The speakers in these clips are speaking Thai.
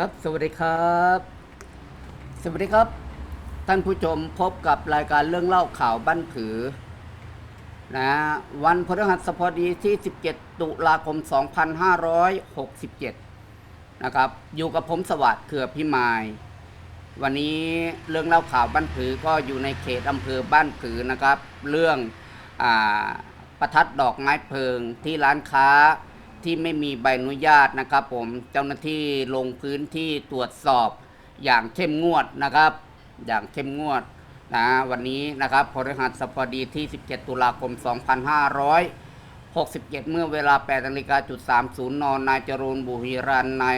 ครับ สวัสดีครับ สวัสดีครับ ท่านผู้ชมพบกับรายการเรื่องเล่าข่าวบ้านผือนะวันพฤหัสบดีที่ 17 ตุลาคม 2567 นะครับ อยู่กับผมสวัสดิ์เขื่อพิมาย วันนี้เรื่องเล่าข่าวบ้านผือก็อยู่ในเขตอำเภอบ้านผือนะครับ เรื่องอประทัดดอกไม้เพลิงที่ร้านค้า ที่ไม่มีใบอนุญาตนะครับผมเจ้าหน้าที่ลงพื้นที่ตรวจสอบอย่างเข้มงวดนะครับ อย่างเข้มงวดนะวันนี้นะครับพฤหัสบดีที่ 17 ตุลาคม 2567 เมื่อเวลา8นาฬิกาจุด30 น นายจรูนบุหิรันนาย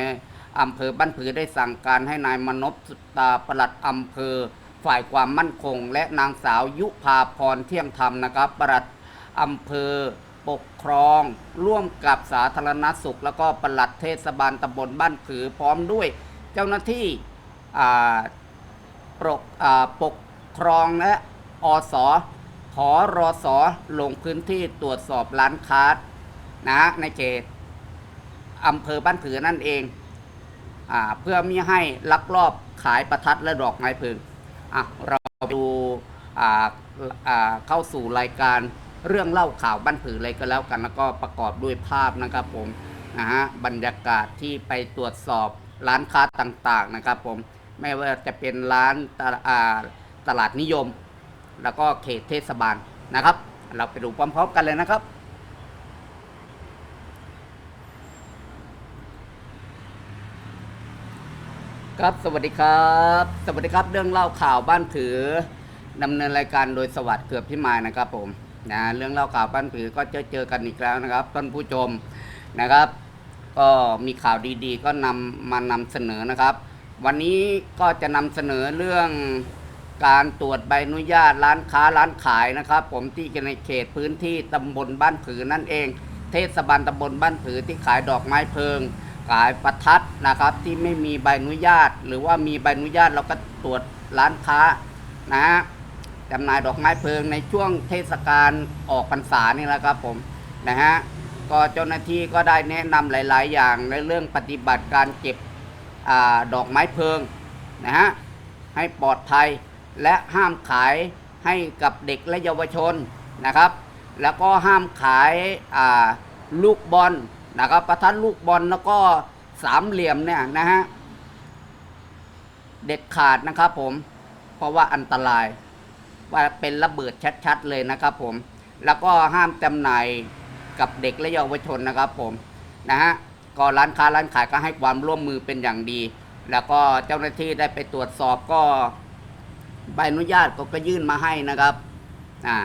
อำเภอบ้านผือได้สั่งการให้นายมนพสุตาปลัดอำเภอฝ่ายความมั่นคง และนางสาวยุพาพรเที่ยงธรรมนะครับปลัดอำเภอ ปกครอง ร่วมกับสาธารณสุข แล้วก็ปลัดเทศบาลตำบลบ้านผือพร้อมด้วย เจ้าหน้าที่ปกปกครองและอสขอรอสอลงพื้นที่ตรวจสอบร้านค้านะในเขตอำเภอบ้านผือนั่นเองอเพื่อไม่ให้ลักลอบขายประทัดและดอกไม้เพลิงเราดูเข้าสู่รายการ เรื่องเล่าข่าวบ้านผือเลยก็แล้วกัน แล้วก็ประกอบด้วยภาพนะครับผมนะฮะบรรยากาศที่ไปตรวจสอบร้านค้าต่างๆนะครับผมไม่ว่าจะเป็นร้านตลาตลาดนิยม แล้วก็เขตเทศบาลนะครับ เราไปดูพร้อมๆกันเลยนะครับครับสวัสดีครับ สวัสดีครับเรื่องเล่าข่าวบ้านผือดำเนินรายการโดยสวัสดิ์เกือบพิมายนะครับผม นะเรื่องเล่าข่าวบ้านผือก็เจอเจอกันอีกแล้วนะครับท่านผู้ชมนะครับ ก็มีข่าวดีๆ ก็นำมานำเสนอนะครับ วันนี้ก็จะนำเสนอเรื่องการตรวจใบอนุญาตร้านค้าร้านขายนะครับ ผมที่ในเขตพื้นที่ตำบลบ้านผือนั่นเอง เทศบาลตำบลบ้านผือที่ขายดอกไม้เพลิง ขายประทัดนะครับ ที่ไม่มีใบอนุญาต หรือว่ามีใบอนุญาตเราก็ตรวจร้านค้านะฮะ จำหน่ายดอกไม้เพลิงในช่วงเทศกาลออกพรรษานี่แหละครับผมนะฮะก็เจ้าหน้าที่ก็ได้แนะนำหลาย ๆ อย่างในเรื่องปฏิบัติการเก็บอดอกไม้เพลิงนะฮะให้ปลอดภัยและห้ามขายให้กับเด็กและเยาวชนนะครับ แล้วก็ห้ามขายาลูกบอลนะครับประทัดลูกบอลแล้วก็สามเหลี่ยมเนี่ยนะฮะเด็ดขาดนะครับผมเพราะว่าอันตราย เป็นระเบิดชัดๆเลยนะครับผม แล้วก็ห้ามจำหน่ายกับเด็กและเยาวชนนะครับผมนะฮะก็ร้านค้าร้านขายก็ให้ความร่วมมือเป็นอย่างดี แล้วก็เจ้าหน้าที่ได้ไปตรวจสอบก็ใบอนุญาตก็ก็ยื่นมาให้นะครับอ่า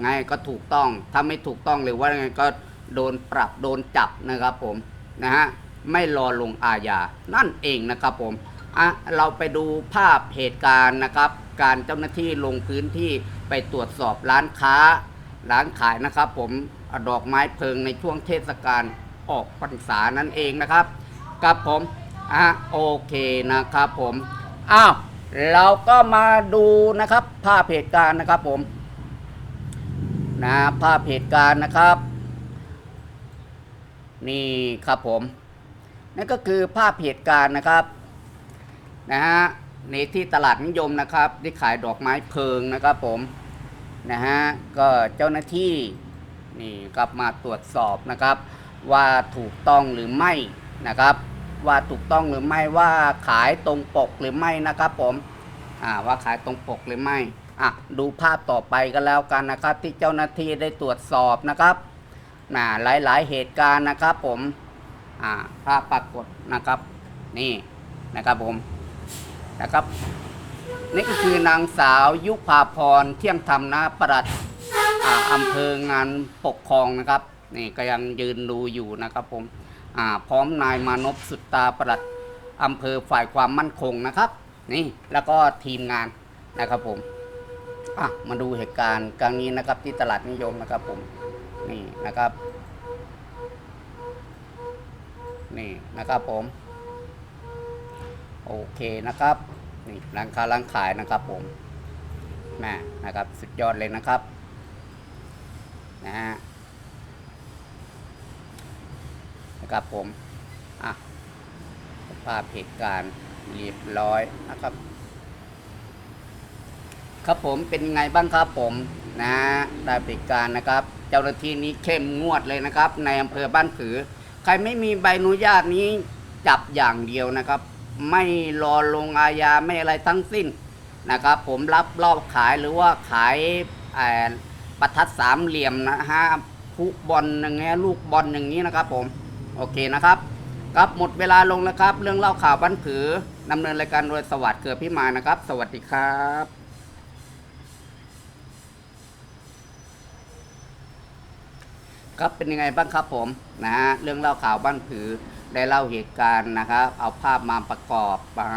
ไงก็ถูกต้องถ้าไม่ถูกต้องหรือว่าไงก็โดนปรับโดนจับนะครับผมนะฮะไม่รอลงอาญานั่นเองนะครับผมอะเราไปดูภาพเหตุการณ์นะครับ การเจ้าหน้าที่ลงพื้นที่ไปตรวจสอบร้านค้า ร้านขายนะครับผมอดอกไม้เพลิงในช่วงเทศกาลออกพรรษานั่นเองนะครับครับผมอะโอเคนะครับผมอ้าวเราก็มาดูนะครับภาพเหตุการณ์นะครับผมนะภาพเหตุการณ์นะครับ นี่ครับผมนั่นก็คือภาพเหตุการณ์นะครับนะฮะ นที่ตลาดนิยมนะครับที่ขายดอกไม้เพลิงนะครับผมนะฮะก็เจ้าหน้าที่นี่กลับมาตรวจสอบนะครับ ว่าถูกต้องหรือไม่นะครับ ว่าถูกต้องหรือไม่ว่าขายตรงปกหรือไม่นะครับผมอ่าว่าขายตรงปกหรือไม่อะดูภาพต่อไปกันแล้วกันนะครับ ที่เจ้าหน้าที่ได้ตรวจสอบนะครับนะหลายๆเหตุการณ์นะครับผมอ่าภาพปรากฏนะครับ นี่นะครับผม นะครับนี่ก็คือนางสาวยุพาพรเที่ยงธรรมนะประหลัดอำเภองานปกครองนะครับนี่ก็ยังยืนดูอยู่นะครับผมพร้อมนายมานพสุตตาประหลัดอำเภอฝ่ายความมั่นคงนะครับ นี่แล้วก็ทีมงานนะครับผมมาดูเหตุการณ์ครั้งนี้นะครับที่ตลาดนิยมนะครับผมนี่นะครับนี่นะครับผม โอเคนะครับนี่ร้านค้าร้านขายนะครับผมแม่นะครับสุดยอดเลยนะครับนะฮะนะครับผมอะภาพเหตุการณ์เรียบร้อยนะครับ ครับผมเป็นไงบ้างครับผมนะได้บริการนะครับ เจ้าหน้าที่นี้เข้มงวดเลยนะครับ ในอำเภอบ้านผือ ใครไม่มีใบอนุญาตนี้จับอย่างเดียวนะครับ ไม่รอลงอาญาไม่อะไรทั้งสิ้นนะครับ ผมรับรอบขายหรือว่าขายประทัดสามเหลี่ยมนะฮะพุบอลอย่างเงี้ยลูกบอลอย่างนี้นะครับ ผมโอเคนะครับครับหมดเวลาลงแล้วครับ เรื่องเล่าข่าวบ้านผือดำเนินรายการโดยสวัสดิ์เกือพิมานะครับ สวัสดีครับครับเป็นยังไงบ้างครับผมนะฮะเรื่องเล่าข่าวบ้านผือ ได้เล่าเหตุการณ์นะครับ เอาภาพมาประกอบนะ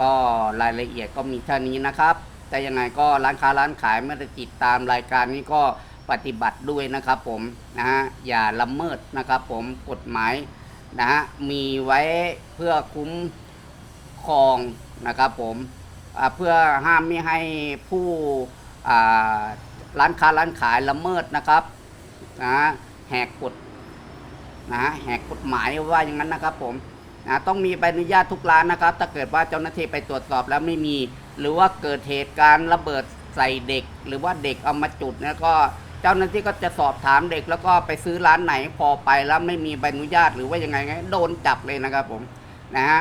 ก็รายละเอียดก็มีเท่านี้นะครับ แต่ยังไงก็ร้านค้าร้านขายเมื่อติดตามรายการนี้ก็ปฏิบัติด้วยนะครับผมนะฮะอย่าละเมิดนะครับผมกฎหมายนะฮะมีไว้เพื่อคุ้มครองนะครับผมเพื่อห้ามไม่ให้ผู้ร้านค้าร้านขายละเมิดนะครับนะฮะแหกกฎ นะฮะแหกกฎหมายว่าอย่างนั้นนะครับผมนะต้องมีใบอนุญาตทุกร้านนะครับ ถ้าเกิดว่าเจ้าหน้าที่ไปตรวจสอบแล้วไม่มี หรือว่าเกิดเหตุการณ์ระเบิดใส่เด็ก หรือว่าเด็กเอามาจุดเนี่ยก็เจ้าหน้าที่ก็จะสอบถามเด็ก แล้วก็ไปซื้อร้านไหนพอไปแล้วไม่มีใบอนุญาตหรือว่ายังไงไงโดนจับเลยนะครับผมนะฮะ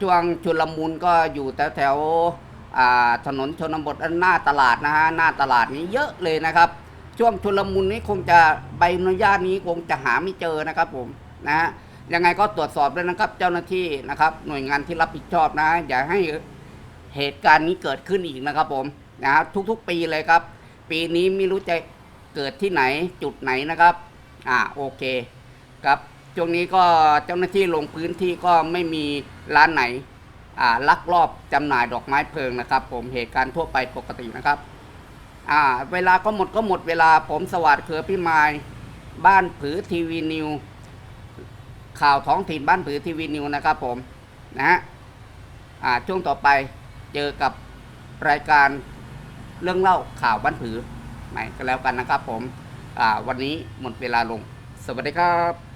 ช่วงชุลมุนก็อยู่แถวแถวถนนชนบทหน้าตลาดนะฮะหน้าตลาดนี้เยอะเลยนะครับ ช่วงชุลมุนนี้คงจะใบอนุญาตนี้คงจะหาไม่เจอนะครับผมนะฮะยังไงก็ตรวจสอบด้วยนะครับเจ้าหน้าที่นะครับ หน่วยงานที่รับผิดชอบนะ อย่าให้เหตุการณ์นี้เกิดขึ้นอีกนะครับผมนะฮะทุกๆปีเลยครับ ปีนี้ไม่รู้จะเกิดที่ไหนจุดไหนนะครับ อ่าโอเคครับช่วงนี้ก็เจ้าหน้าที่ลงพื้นที่ก็ไม่มีร้านไหน อ่าลักลอบจำหน่ายดอกไม้เพลิงนะครับ ผมเหตุการณ์ทั่วไปปกตินะครับ อ่าเวลาก็หมดก็หมดเวลาผมสวัสดิ์เครือพี่มายบ้านผือทีวีนิว ข่าวท้องถิ่นบ้านผือทีวีนิวนะครับผมนะฮะอ่าช่วงต่อไปเจอกับรายการเรื่องเล่าข่าวบ้านผือใหม่ก็แล้วกันนะครับผมอ่าวันนี้หมดเวลาลง สวัสดีครับ